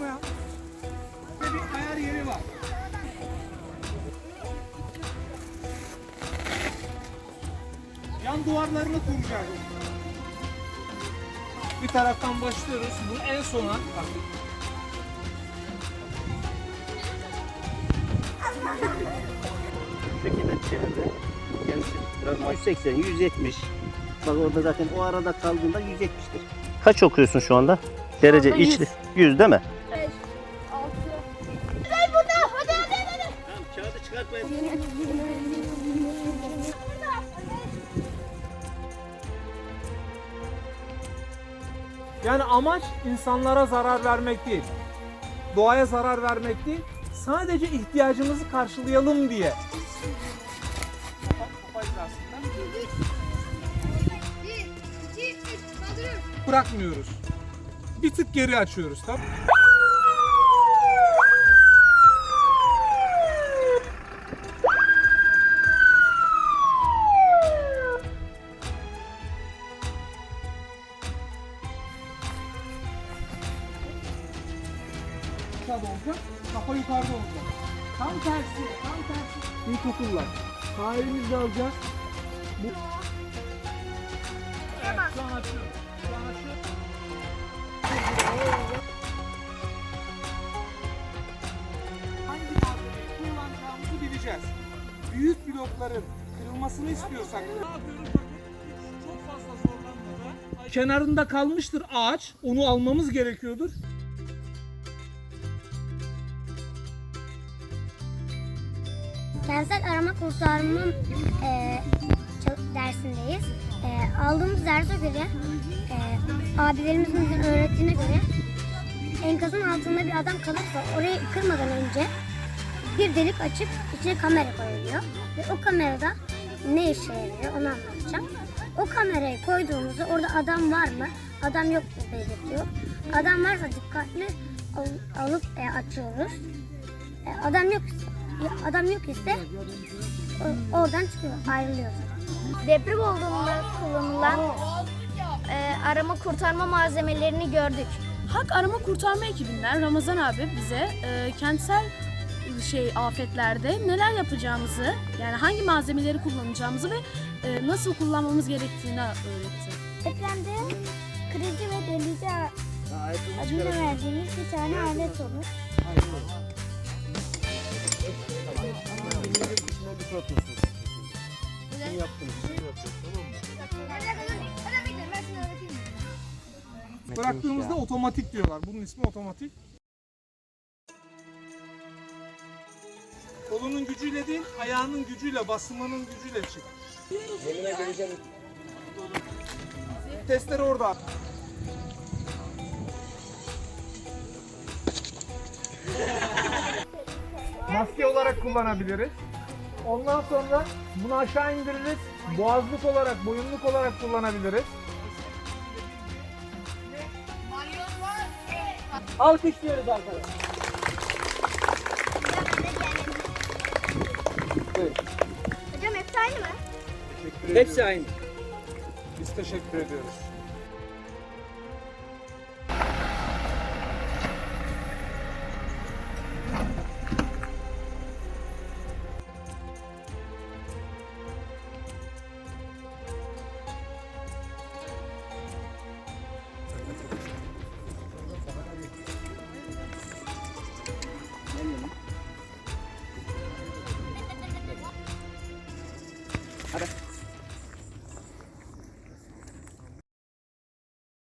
buraya. Ve bir ayar yeri var. Yan duvarlarını kuracağız. Bir taraftan başlıyoruz. Bu en sona. Bak. şekilde çevirdi. Yani biraz 180, 170. Bak orada zaten o arada kaldığında 170'tir. Kaç okuyorsun şu anda? Derece anda içli. 100 değil mi? Yani amaç insanlara zarar vermek değil. Doğaya zarar vermek değil. Sadece ihtiyacımızı karşılayalım diye. Bırakmıyoruz. Bir tık geri açıyoruz tamam Aşağıda olacak, kafa yukarıda olacak. Tam tersi, tam tersi. İlkokullar. Sağ elimizle alacağız. Bu... Evet, şu an açıyorum. Şu an açıyorum. hangi malzemeyi kullanacağımızı bileceğiz. Büyük blokların kırılmasını istiyorsak ne yapıyoruz bakın çok fazla zorlanmadan kenarında kalmıştır ağaç onu almamız gerekiyordur. Kentsel arama kurtarma e, dersindeyiz. E, aldığımız derse göre, e, abilerimizin öğrettiğine göre enkazın altında bir adam kalırsa orayı kırmadan önce bir delik açıp içine kamera koyuluyor. Ve o kamerada ne işe yarıyor onu anlatacağım. O kamerayı koyduğumuzda orada adam var mı, adam yok mu belirtiyor. Adam varsa dikkatli al- alıp e, açıyoruz. E, adam yok ya adam yok ise oradan çıkıyor, ayrılıyor. Deprem olduğunda kullanılan e, arama kurtarma malzemelerini gördük. Hak Arama Kurtarma ekibinden Ramazan abi bize e, kentsel şey afetlerde neler yapacağımızı, yani hangi malzemeleri kullanacağımızı ve e, nasıl kullanmamız gerektiğini öğretti. Depremde kırıcı ve delici adını verdiğimiz bir tane alet olur. Bıraktığımızda otomatik diyorlar. Bunun ismi otomatik. Kolunun gücüyle değil, ayağının gücüyle, basılmanın gücüyle çık. Testleri orada. Maske olarak kullanabiliriz. Ondan sonra bunu aşağı indiririz. Boğazlık olarak, boyunluk olarak kullanabiliriz. Alkışlıyoruz arkadaşlar. Hocam hepsi aynı mı? Hepsi aynı. Biz teşekkür ediyoruz. 好的。